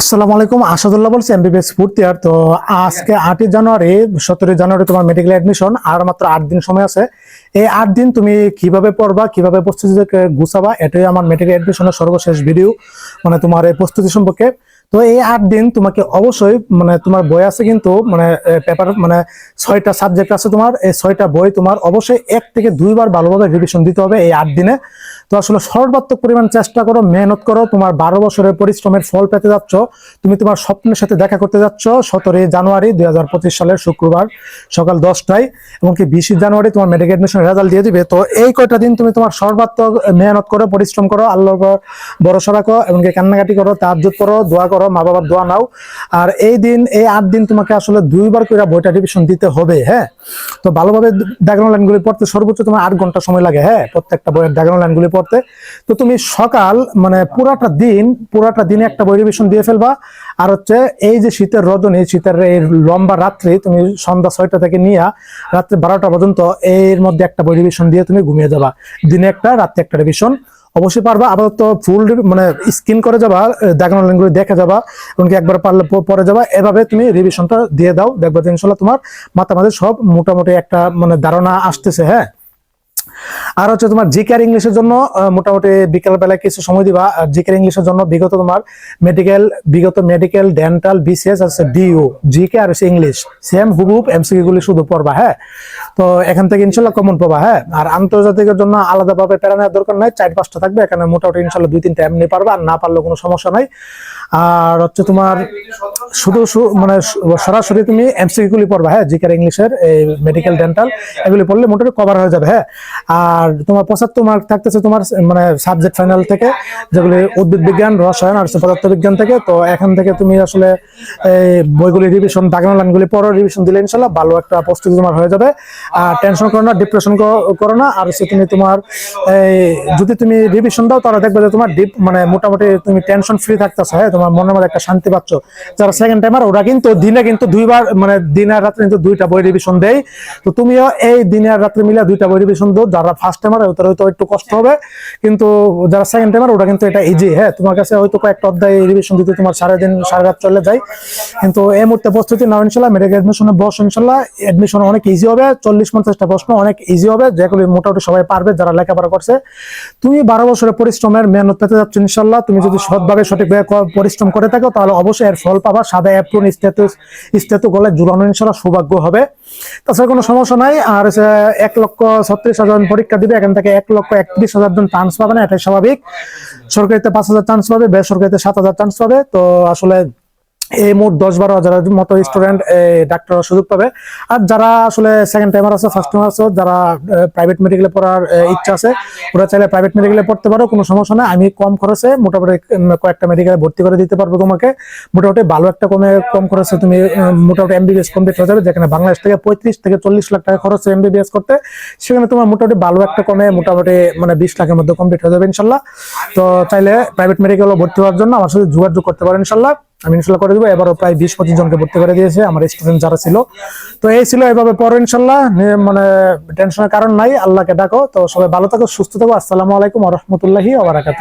আসসালামু আলাইকুম, আসাদুল্লাহ বলছি এমবিবিএস ফুর্তি আর তো আজকে আটই জানুয়ারি, সতেরোই জানুয়ারি তোমার মেডিকেল অ্যাডমিশন আর মাত্র আট দিন সময় আছে। এই আট দিন তুমি কীভাবে পড়বা, কীভাবে প্রস্তুতিকে গুছাবা, এটাই আমার মেডিকেল অ্যাডমিশনের সর্বশেষ ভিডিও মানে তোমার এই প্রস্তুতি সম্পর্কে। তো এই আট দিন তোমাকে অবশ্যই মানে তোমার বই আছে কিন্তু মানে পেপার মানে ছয়টা সাবজেক্ট আছে তোমার, এই ছয়টা বই তোমার অবশ্যই এক থেকে দুইবার ভালোভাবে রিভিশন দিতে হবে এই আট দিনে। তো আসলে সর্বাত্মক পরিমাণ চেষ্টা করো, মেহনত করো, তোমার বারো বছরের পরিশ্রমের ফল পেতে যাচ্ছ। তুমি তোমার স্বপ্নের সাথে দেখা করতে যাচ্ছ সতেরোই জানুয়ারি দুই সালের শুক্রবার সকাল দশটায়, এমনকি বিশে জানুয়ারি তোমার মেডিকেল অ্যাডমিশন রেজাল্ট দিয়ে দিবে। তো এই কয়টা দিন তুমি তোমার সর্বাত্মক মেহনত করো, পরিশ্রম করো, আল্লাহর ভরসা রাখো, এমনকি কান্নাকাটি করো তাজ্জুদ করো দোয়া করো মা বাবার দোয়া নাও। আর এই দিন, এই আট দিন তোমাকে আসলে দুইবার করে বইটা রিভিশন দিতে হবে হ্যাঁ? তো ভালোভাবে ডায়গ্রাম লাইনগুলি পড়তে সর্বোচ্চ তোমার আট ঘণ্টা সময় লাগে হ্যাঁ? প্রত্যেকটা বইয়ের ডায়গ্রাম লাইনগুলি পড়তে তো তুমি সকাল মানে পুরাটা দিন, পুরাটা দিনে একটা বই রিভিশন দিয়ে ফেলবা। আর হচ্ছে এই যে শীতের রজনী, শীতের এই লম্বা রাত্রি তুমি সন্ধ্যা ছয়টা থেকে নিয়ে রাত্রি বারোটা পর্যন্ত এর মধ্যে একটা বই রিভিশন দিয়ে তুমি ঘুমিয়ে যাবা। দিনে একটা, রাত্রে একটা রিভিশন অবশ্যই পারবা, আপাতত ফুল মানে স্ক্রিন করে যাবা ডায়গ্রাম লাইনগুলো দেখে যাবা এমনকি একবার পারলে পরে যাবা। এভাবে তুমি রিভিশনটা দিয়ে দাও। দেখবা যে ইনশাল্লাহ তোমার মাথা মাঝে সব মোটামুটি একটা মানে ধারণা আসতেছে হ্যাঁ? আর হচ্ছে তোমার জিকের ইংলিশের জন্য মোটামুটি বিকেল বেলায় কিছু সময় দিবা। আর জিকের ইংলিশের জন্য বিগত তোমার মেডিকেল বিগত মেডিকেল ডেন্টাল বিসিএস আছে ডিইউ জিকে আর হচ্ছে ইংলিশ সেম হুবুব এমসিকিউ গুলি শুধু পড়বা হ্যাঁ? তো এখান থেকে ইনশাল্লাহ কমন পাবা হ্যাঁ? আর আন্তর্জাতিকের জন্য আলাদাভাবে প্যারা নেওয়ার দরকার নাই, চার পাঁচটা থাকবে, এখানে মোটামুটি ইনশাল্লাহ দুই তিনটা এমনি পারবা, আর না পারলেও কোনো সমস্যা নাই। আর হচ্ছে তোমার শুধু মানে সরাসরি তুমি এমসিকিউ গুলি পড়বা হ্যাঁ জিকের ইংলিশের এই মেডিকেল ডেন্টাল এগুলি পড়লে মোটামুটি কভার হয়ে যাবে হ্যাঁ। আর তোমার পঁচাত্তর মার্ক থাকতেছে তোমার মানে সাবজেক্ট ফাইনাল থেকে, যেগুলি উদ্ভিদ বিজ্ঞান, রসায়ন আর পদার্থ বিজ্ঞান থেকে। তো এখান থেকে তুমি আসলে এই বইগুলি রিভিশন দাগানো লাইনগুলি পড়ো রিভিশন দিলে ইনশাল্লাহ ভালো একটা প্রস্তুতি তোমার হয়ে যাবে। আর টেনশন করো না ডিপ্রেশন করো না। আর হচ্ছে তুমি তোমার, এই যদি তুমি রিভিশন দাও, তাহলে দেখবে যে তোমার ডিপ মানে মোটামুটি তুমি টেনশন ফ্রি থাকতেছো হ্যাঁ তোমার মনের মধ্যে একটা শান্তি পাচ্ছ। যারা সেকেন্ড টাইমার ওরা কিন্তু দিনে কিন্তু দুইবার মানে দিন আর রাত্রে কিন্তু দুইটা বই রিভিশন দেয়। তো তুমিও এই দিনে আর রাত্রে মিলে দুইটা বই রিভিশন দাও। যারা ফার্স্ট টাইমার ওদের হয়তো একটু কষ্ট হবে। কিন্তু যারা সেকেন্ড টাইমার ওরা কিন্তু এটা ইজি হ্যাঁ তোমার কাছে হয়তো কয়েকটা অধ্যায় রিভিশন দিতে তোমার সারা দিন সারা রাত চলে যায়। কিন্তু এই মুহূর্তে প্রস্তুতি নাও, ইনশাল্লাহ। মেডিকেল অ্যাডমিশনে বস, ইনশাল্লাহ। অ্যাডমিশন অনেক ইজি হবে। চল্লিশ পঞ্চাশটা প্রশ্ন অনেক ইজি হবে। যেগুলি মোটামুটি সবাই পারবে যারা লেখাপড়া করছে। তুমি বারো বছরের পরিশ্রমের মেহনত পেতে যাচ্ছ, ইনশাল্লাহ। তুমি যদি সৎভাবে সঠিকভাবে পরিশ্রম করে থাকো, তাহলে অবশ্যই এর ফল পাবা। সাদা অ্যাপ্রন স্ট্যাটু স্ট্যাটু গলে ঝুলানো ইনশাল্লাহ সৌভাগ্য হবে। তাছাড়া কোনো সমস্যা নাই, আর এক লক্ষ ছত্রিশ হাজার জন পরীক্ষা দিবে, এখান থেকে এক লক্ষ একত্রিশ হাজার জন চান্স পাবে না, এটাই স্বাভাবিক। সরকারিতে পাঁচ হাজার চান্স পাবে, বেসরকারিতে সাত হাজার চান্স পাবে। তো আসলে এই মোট দশ বারো হাজার মতো স্টুডেন্ট ডাক্তার সুযোগ পাবে। আর যারা আসলে সেকেন্ড টাইমার আছে ফার্স্ট টাইমার আছে যারা প্রাইভেট মেডিকেলে পড়ার ইচ্ছা আছে ওরা চাইলে প্রাইভেট মেডিকেলে পড়তে পারো কোনো সমস্যা নেই। আমি কম খরচে মোটামুটি কয়েকটা মেডিকেলে ভর্তি করে দিতে পারব তোমাকে। মোটামুটি ভালো একটা কমে কম খরচে তুমি মোটামুটি এমবিবিএস কমপ্লিট হয়ে যাবে যেখানে বাংলাদেশ থেকে পঁয়ত্রিশ থেকে চল্লিশ লাখ টাকা খরচে এমবিবিএস করতে সেখানে তোমার মোটামুটি ভালো একটা কমে মোটামুটি মানে বিশ লাখের মধ্যে কমপ্লিট হয়ে যাবে ইনশাল্লাহ। তো চাইলে প্রাইভেট মেডিকেলে ভর্তি হওয়ার জন্য আমার সাথে যোগাযোগ করতে পারেন ইনশাল্লাহ। আমি ইনশাল্লাহ করে দেবো। এবারও প্রায় বিশ পঁচিশ জনকে ভর্তি করে দিয়েছে, আমার স্টুডেন্ট যারা ছিল। তো এই ছিল এভাবে পরে ইনশাল্লাহ। মানে টেনশনের কারণ নাই, আল্লাহকে ডাকো। তো সবাই ভালো থাকো, সুস্থ থাকো। আসসালামু আলাইকুম রহমতুল্লাহি ওবারাকাত